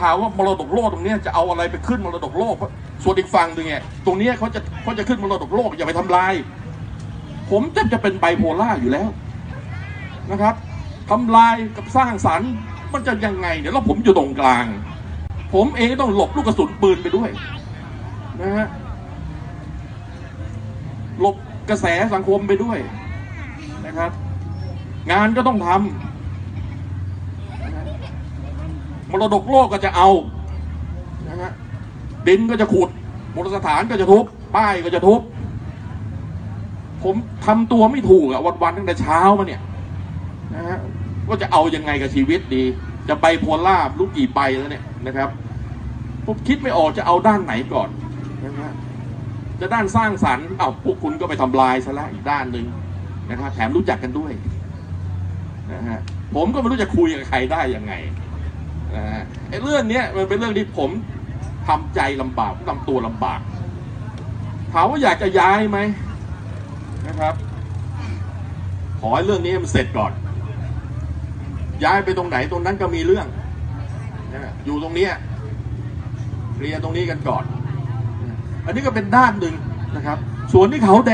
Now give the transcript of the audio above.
ถามว่ามรดกโลกตรงนี้จะเอาอะไรไปขึ้นมรดกโลก ส่วนอีกฝั่งหนึ่งเนี่ยตรงนี้เขาจะเขาจะขึ้นมรดกโลกอย่าไปทำลาย ผมจะจะเป็นไบโพล่าอยู่แล้วนะครับทำลายกับสร้างสรรค์มันจะยังไงเดี๋ยวแล้วผมอยู่ตรงกลาง ผมเองต้องหลบลูกกระสุนปืนไปด้วยนะฮะหลบกระแสสังคมไปด้วยนะครับ งานก็ต้องทำนะฮะ มรดกโลกก็จะเอานะฮะดินก็จะขุดโบราณสถานก็จะทุบป้ายก็จะทุบผมทำตัวไม่ถูกอะวันๆตั้งแต่เช้ามาเนี่ยนะฮะว่าจะเอายังไงกับชีวิตดี จะไปโพล่าลูกกี่ใบแล้วเนี่ยนะครับผมคิดไม่ออกจะเอาด้านไหนก่อนนะฮะจะด้านสร้างสรรค์อ้าวพวกคุณก็ไปทำลายซะแล้วอีกด้านหนึ่งนะครับแถมรู้จักกันด้วยนะฮะผมก็ไม่รู้จะคุยกับใครได้ยังไง นะฮะไอ้เรื่องเนี้ยมันเป็นเรื่องที่ผมทำใจลำบากทำตัวลำบากถามว่าอยากจะย้ายไหมนะครับ ขอให้เรื่องนี้มันเสร็จก่อน ย้ายไปตรงไหนตรงนั้นก็มีเรื่องนะอยู่ตรงนี้เคลียร์ตรงนี้กันก่อน อันนี้ก็เป็นด้านหนึ่งนะครับ ส่วนที่เขาแดง